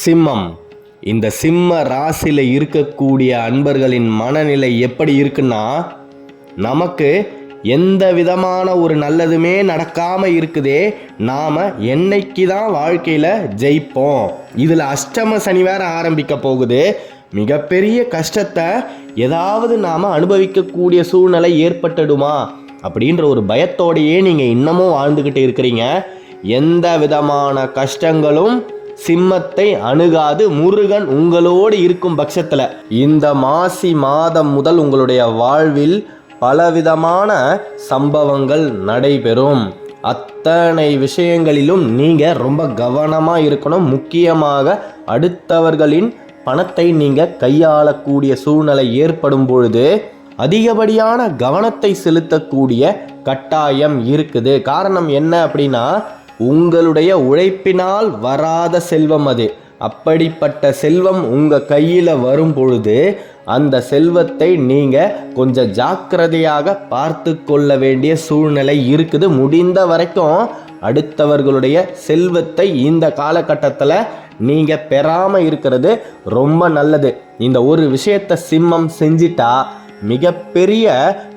சிம்மம். இந்த சிம்ம ராசியில் இருக்கக்கூடிய அன்பர்களின் மனநிலை எப்படி இருக்குன்னா நமக்கு எந்த விதமான ஒரு நல்லதுமே நடக்காம இருக்குதே நாம் என்னைக்கு தான் வாழ்க்கையில் ஜெயிப்போம். இதில் அஷ்டம சனி வேற ஆரம்பிக்க போகுது. மிகப்பெரிய கஷ்டத்தை ஏதாவது நாம் அனுபவிக்கக்கூடிய சூழ்நிலை ஏற்பட்டுடுமா அப்படின்ற ஒரு பயத்தோடையே நீங்கள் இன்னமும் வாழ்ந்துக்கிட்டு இருக்கிறீங்க. எந்த விதமான கஷ்டங்களும் சிம்மத்தை அணுகாது முருகன் உங்களோடு இருக்கும் பட்சத்தில். இந்த மாசி மாதம் முதல் உங்களுடைய வாழ்வில் பலவிதமான சம்பவங்கள் நடைபெறும். அத்தனை விஷயங்களிலும் நீங்கள் ரொம்ப கவனமாக இருக்கணும். முக்கியமாக அடுத்தவர்களின் பணத்தை நீங்கள் கையாளக்கூடிய சூழ்நிலை ஏற்படும் பொழுது அதிகப்படியான கவனத்தை செலுத்தக்கூடிய கட்டாயம் இருக்குது. காரணம் என்ன அப்படின்னா உங்களுடைய உழைப்பினால் வராத செல்வம் அது. அப்படிப்பட்ட செல்வம் உங்கள் கையில் வரும் பொழுது அந்த செல்வத்தை நீங்கள் கொஞ்சம் ஜாக்கிரதையாக பார்த்து கொள்ள வேண்டிய சூழ்நிலை இருக்குது. முடிந்த வரைக்கும் அடுத்தவர்களுடைய செல்வத்தை இந்த காலகட்டத்தில் நீங்கள் பெறாமல் இருக்கிறது ரொம்ப நல்லது. இந்த ஒரு விஷயத்தை சிம்மம் செஞ்சிட்டா மிகப்பெரிய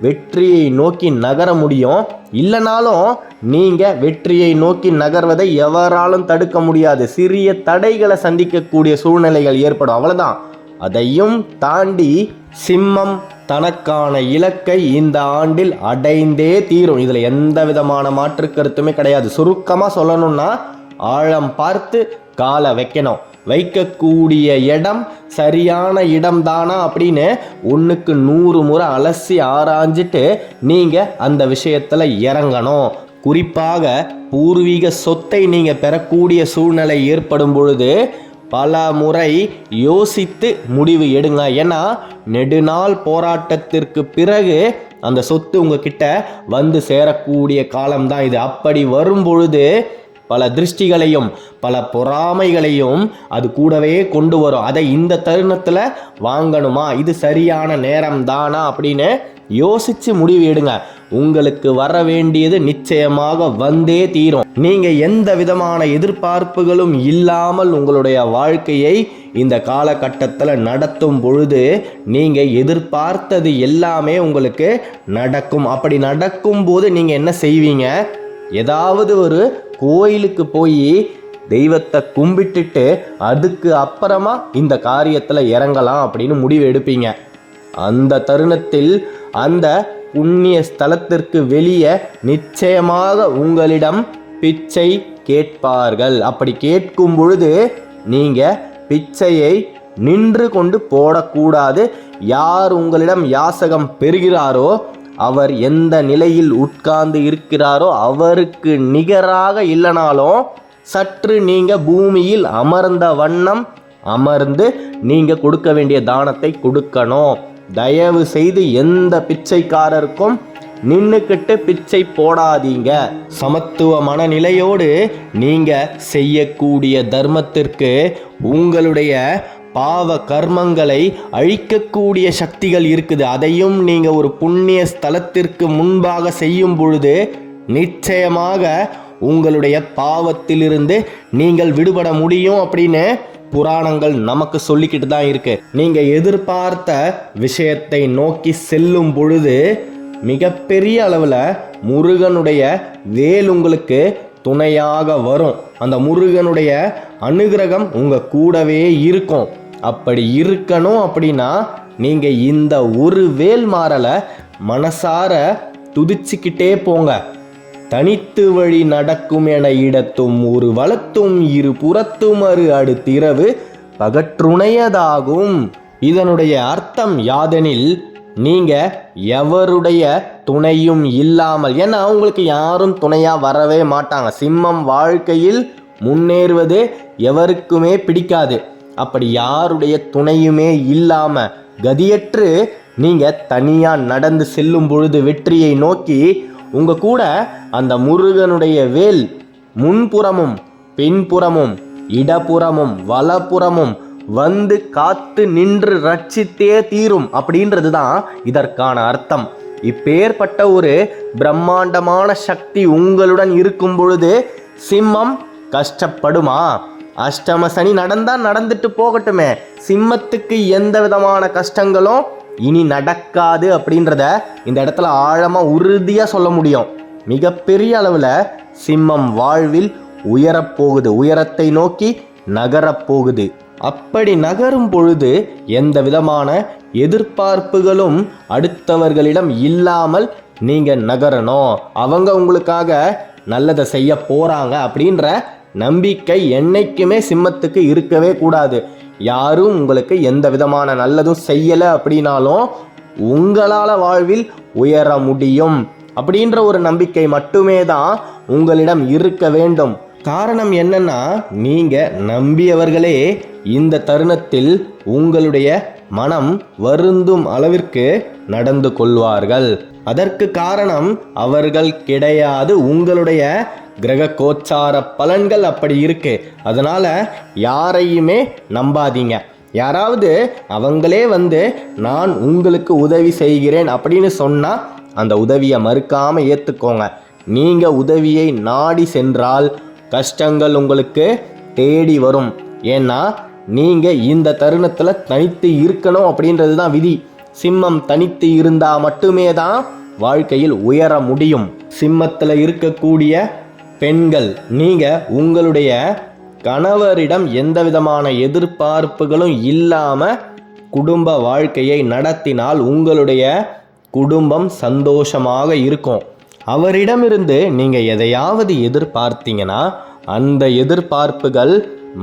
வெற்றியை நோக்கி நகர முடியும். இல்லைனாலும் நீங்கள் வெற்றியை நோக்கி நகர்வதை எவராலும் தடுக்க முடியாது. சிறிய தடைகளை சந்திக்கக்கூடிய சூழ்நிலைகள் ஏற்படும். அவ்வளோதான் அதையும் தாண்டி சிம்மம் தனக்கான இலக்கை இந்த ஆண்டில் அடைந்தே தீரும். இதில் எந்த விதமான மாற்று கருத்துமே கிடையாது. சுருக்கமாக சொல்லணும்னா ஆழம் பார்த்து காலை வைக்கணும். வைக்கக்கூடிய இடம் சரியான இடம்தானா அப்படின்னு ஒன்றுக்கு நூறு முறை அலசி ஆராய்ஞ்சிட்டு நீங்கள் அந்த விஷயத்தில் இறங்கணும். குறிப்பாக பூர்வீக சொத்தை நீங்கள் பெறக்கூடிய சூழ்நிலை ஏற்படும் பொழுது பல முறை யோசித்து முடிவு எடுங்க. ஏன்னா நெடுநாள் போராட்டத்திற்கு பிறகு அந்த சொத்து உங்ககிட்ட வந்து சேரக்கூடிய காலம்தான் இது. அப்படி வரும் பொழுது பல திருஷ்டிகளையும் பல பொறாமைகளையும் அது கூடவே கொண்டு வரும். அதை இந்த தருணத்தில் வாங்கணுமா? இது சரியான நேரம் தானா அப்படின்னு யோசிச்சு முடிவு எடுங்க. உங்களுக்கு வர வேண்டியது நிச்சயமாக வந்தே தீரும். நீங்க எந்த விதமான எதிர்பார்ப்புகளும் இல்லாமல் உங்களுடைய வாழ்க்கையை இந்த காலகட்டத்தில் நடத்தும் பொழுது நீங்க எதிர்பார்த்தது எல்லாமே உங்களுக்கு நடக்கும். அப்படி நடக்கும் போது நீங்க என்ன செய்வீங்க? ஏதாவது ஒரு கோயிலுக்கு போய் தெய்வத்தை கும்பிட்டுட்டு அதுக்கு அப்புறமா இந்த காரியத்தில் இறங்கலாம் அப்படின்னு முடிவு எடுப்பீங்க. அந்த தருணத்தில் அந்த புண்ணிய ஸ்தலத்திற்கு வெளியே நிச்சயமாக உங்களிடம் பிச்சை கேட்பார்கள். அப்படி கேட்கும் பொழுது நீங்கள் பிச்சையை நின்று கொண்டு போடக்கூடாது. யார் உங்களிடம் யாசகம் பெறுகிறாரோ அவர் எந்த நிலையில் உட்கார்ந்து இருக்கிறாரோ அவருக்கு நிகராக இல்லைனாலும் சற்று நீங்கள் பூமியில் அமர்ந்த வண்ணம் அமர்ந்து நீங்கள் கொடுக்க வேண்டிய தானத்தை கொடுக்கணும். தயவு செய்து எந்த பிச்சைக்காரருக்கும் நின்றுக்கிட்டு பிச்சை போடாதீங்க. சமத்துவ மனநிலையோடு நீங்கள் செய்யக்கூடிய தர்மத்திற்கு உங்களுடைய பாவ கர்மங்களை அழிக்கக்கூடிய சக்திகள் இருக்குது. அதையும் நீங்கள் ஒரு புண்ணிய ஸ்தலத்திற்கு முன்பாக செய்யும் பொழுது நிச்சயமாக உங்களுடைய பாவத்திலிருந்து நீங்கள் விடுபட முடியும் அப்படின்னு புராணங்கள் நமக்கு சொல்லிக்கிட்டு தான் இருக்கு. நீங்க எதிர்பார்த்த விஷயத்தை நோக்கி செல்லும் பொழுது மிகப்பெரிய அளவில் முருகனுடைய வேல் உங்களுக்கு துணையாக வரும். அந்த முருகனுடைய அனுகிரகம் உங்க கூடவே இருக்கும். அப்படி இருக்கணும் அப்படின்னா நீங்கள் இந்த ஒரு வேல் மாறலை மனசார துதிச்சுக்கிட்டே போங்க. தனித்து வழி நடக்கும் என இடத்தும் ஒரு வளத்தும் இரு புறத்தும் அரு அடுத்திரவு பகற்றுணையதாகும். இதனுடைய அர்த்தம் யாதெனில் நீங்க எவருடைய துணையும் இல்லாமல் ஏன்னா அவங்களுக்கு யாரும் துணையா வரவே மாட்டாங்க. சிம்மம் வாழ்க்கையில் முன்னேறுவது எவருக்குமே பிடிக்காது. அப்படி யாருடைய துணையுமே இல்லாமல் கதியற்று நீங்கள் தனியாக நடந்து செல்லும் பொழுது வெற்றியை நோக்கி உங்கள் கூட அந்த முருகனுடைய வேல் முன்புறமும் பின்புறமும் இடப்புறமும் வலப்புறமும் வந்து காத்து நின்று ரட்சித்தே தீரும் அப்படின்றது தான் இதற்கான அர்த்தம். இப்பேற்பட்ட ஒரு பிரம்மாண்டமான சக்தி உங்களுடன் இருக்கும் பொழுது சிம்மம் கஷ்டப்படுமா? அஷ்டம சனி நடந்தா நடந்துட்டு போகட்டுமே. சிம்மத்துக்கு எந்த விதமான கஷ்டங்களும் இனி நடக்காது அப்படின்றத இந்த இடத்துல ஆழமாக உறுதியாக சொல்ல முடியும். மிகப்பெரிய அளவில் சிம்மம் வாழ்வில் உயரப்போகுது. உயரத்தை நோக்கி நகரப்போகுது. அப்படி நகரும் பொழுது எந்த விதமான எதிர்பார்ப்புகளும் அடுத்தவர்களிடம் இல்லாமல் நீங்க நகரணும். அவங்க உங்களுக்காக நல்லதை செய்ய போறாங்க அப்படின்ற நம்பிக்கை என்னைக்குமே சிம்மத்துக்கு இருக்கவே கூடாது. யாரும் உங்களுக்கு எந்த விதமான நல்லதும் செய்யலை அப்படின்னாலும் உங்களால் வாழ்வில் உயர முடியும். அப்படின்ற ஒரு நம்பிக்கை மட்டுமே தான் உங்களிடம் இருக்க வேண்டும். காரணம் என்னன்னா நீங்கள் நம்பியவர்களே இந்த தருணத்தில் உங்களுடைய மனம் வருந்தும் அளவிற்கு நடந்து கொள்வார்கள். அதற்கு காரணம் அவர்கள் கிடையாது உங்களுடைய கிரக கோச்சார பலன்கள் அப்படி இருக்கு. அதனால யாரையுமே நம்பாதீங்க. யாராவது அவங்களே வந்து நான் உங்களுக்கு உதவி செய்கிறேன் அப்படின்னு சொன்னால் அந்த உதவியை மறுக்காமல் ஏற்றுக்கோங்க நீங்கள் உதவியை நாடி சென்றால் கஷ்டங்கள் உங்களுக்கு தேடி வரும். ஏன்னா நீங்கள் இந்த தருணத்தில் தனித்து இருக்கணும் அப்படின்றது தான் விதி. சிம்மம் தனித்து இருந்தால் மட்டுமே தான் வாழ்க்கையில் உயர முடியும். சிம்மத்தில் இருக்கக்கூடிய பெண்கள் நீங்கள் உங்களுடைய கணவரிடம் எந்த விதமான எதிர்பார்ப்புகளும் இல்லாமல் குடும்ப வாழ்க்கையை நடத்தினால் உங்களுடைய குடும்பம் சந்தோஷமாக இருக்கும். அவரிடமிருந்து நீங்கள் எதையாவது எதிர்பார்த்தீங்கன்னா அந்த எதிர்பார்ப்புகள்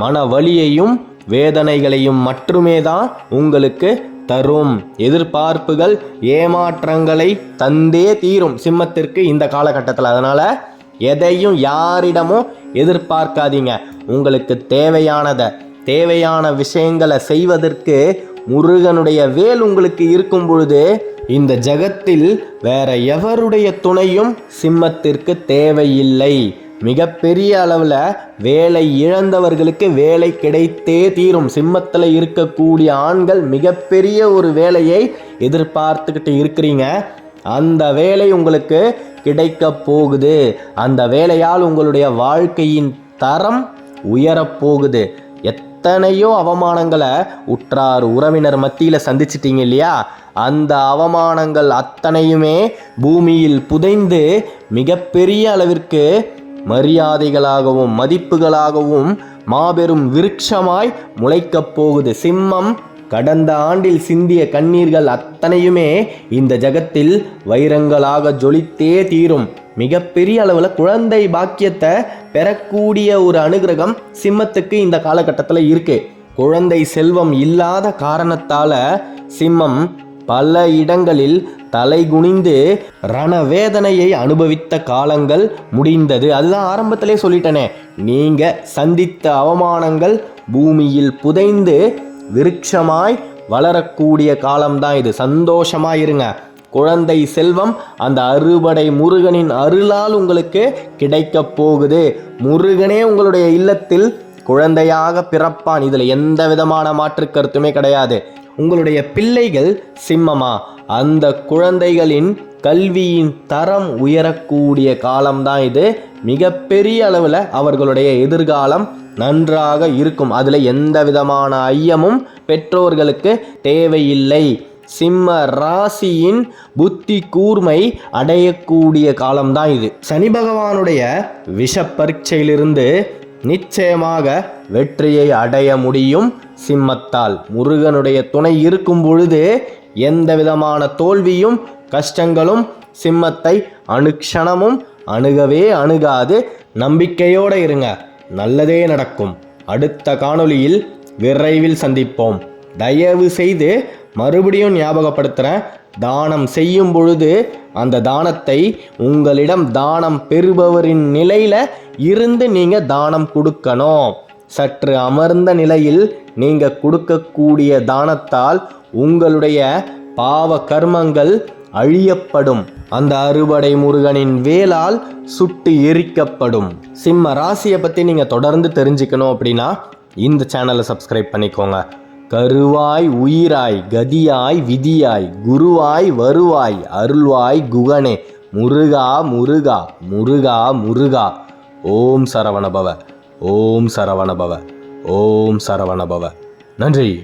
மன வலியையும் வேதனைகளையும் மட்டுமே தான் உங்களுக்கு தரும். எதிர்பார்ப்புகள் ஏமாற்றங்களை தந்தே தீரும் சிம்மத்திற்கு இந்த காலகட்டத்தில். அதனால் எதையும் யாரிடமும் எதிர்பார்க்காதீங்க. உங்களுக்கு தேவையானதை தேவையான விஷயங்களை செய்வதற்கு முருகனுடைய வேல் உங்களுக்கு இருக்கும் பொழுது இந்த ஜகத்தில் வேற எவருடைய துணையும் சிம்மத்திற்கு தேவையில்லை. மிகப்பெரிய அளவில் வேலை இழந்தவர்களுக்கு வேலை கிடைத்தே தீரும். சிம்மத்தில் இருக்கக்கூடிய ஆண்கள் மிகப்பெரிய ஒரு வேலையை எதிர்பார்த்துக்கிட்டு இருக்கிறீங்க. அந்த வேலை உங்களுக்கு கிடைக்கப் போகுது. அந்த வேலையால் உங்களுடைய வாழ்க்கையின் தரம் உயரப்போகுது எத்தனையோ அவமானங்களை உற்றார் உறவினர் மத்தியில் சந்திச்சிட்டீங்க இல்லையா? அந்த அவமானங்கள் அத்தனையுமே பூமியில் புதைந்து மிகப்பெரிய அளவிற்கு மரியாதைகளாகவும் மதிப்புகளாகவும் மாபெரும் விருட்சமாய் முளைக்கப் போகுது. சிம்மம் கடந்த ஆண்டில் சிந்திய கண்ணீர்கள் அத்தனையுமே இந்த ஜகத்தில் வைரங்களாக ஜொலித்தே தீரும். மிகப்பெரிய அளவில் குழந்தை பாக்கியத்தை பெறக்கூடிய ஒரு அனுகிரகம் சிம்மத்துக்கு இந்த காலகட்டத்தில் இருக்கு. குழந்தை செல்வம் இல்லாத காரணத்தால சிம்மம் பல இடங்களில் தலை குனிந்து ரணவேதனையை அனுபவித்த காலங்கள் முடிந்தது. அதுதான் ஆரம்பத்திலே சொல்லிட்டனே. நீங்க சந்தித்த அவமானங்கள் பூமியில் புதைந்து விருட்சமாய் வளரக்கூடிய காலம்தான் இது. சந்தோஷமா இருங்க குழந்தை செல்வம் அந்த அறுபடை முருகனின் அருளால் உங்களுக்கு கிடைக்க போகுது. முருகனே உங்களுடைய இல்லத்தில் குழந்தையாக பிறப்பான். இதில் எந்த விதமான மாற்று கருத்துமே கிடையாது. உங்களுடைய பிள்ளைகள் சிம்மமா? அந்த குழந்தைகளின் கல்வியின் தரம் உயரக்கூடிய காலம்தான் இது. மிகப்பெரிய அளவில் அவர்களுடைய எதிர்காலம் நன்றாக இருக்கும். அதில் எந்த விதமான ஐயமும் பெற்றோர்களுக்கு தேவையில்லை. சிம்ம ராசியின் புத்தி கூர்மை அடையக்கூடிய காலம்தான் இது. சனி பகவானுடைய விஷ பரீட்சையிலிருந்து நிச்சயமாக வெற்றியை அடைய முடியும் சிம்மத்தால். முருகனுடைய துணை இருக்கும் பொழுது எந்த விதமான தோல்வியும் கஷ்டங்களும் சிம்மத்தை அணுக்ஷணமும் அணுகவே அணுகாது. நம்பிக்கையோடு இருங்க நல்லதே நடக்கும். அடுத்த காணொளியில் விரைவில் சந்திப்போம். தயவு செய்து மறுபடியும் ஞாபகப்படுத்துகிறேன் தானம் செய்யும் பொழுது அந்த தானத்தை உங்களிடம் தானம் பெறுபவரின் நிலையில் இருந்து நீங்கள் தானம் கொடுக்கணும். சற்று அமர்ந்த நிலையில் நீங்கள் கொடுக்கக்கூடிய தானத்தால் உங்களுடைய பாவ கர்மங்கள் அழியப்படும். அந்த அறுபடை முருகனின் வேலால் சுட்டு எரிக்கப்படும். சிம்ம ராசியை பற்றி நீங்கள் தொடர்ந்து தெரிஞ்சுக்கணும் அப்படின்னா இந்த சேனலை சப்ஸ்கிரைப் பண்ணிக்கோங்க. கருவாய் உயிராய் கதியாய் விதியாய் குருவாய் வருவாய் அருள்வாய் குகனே முருகா முருகா முருகா முருகா. ஓம் சரவணபவ ஓம் சரவணபவ ஓம் சரவணபவ. நன்றி.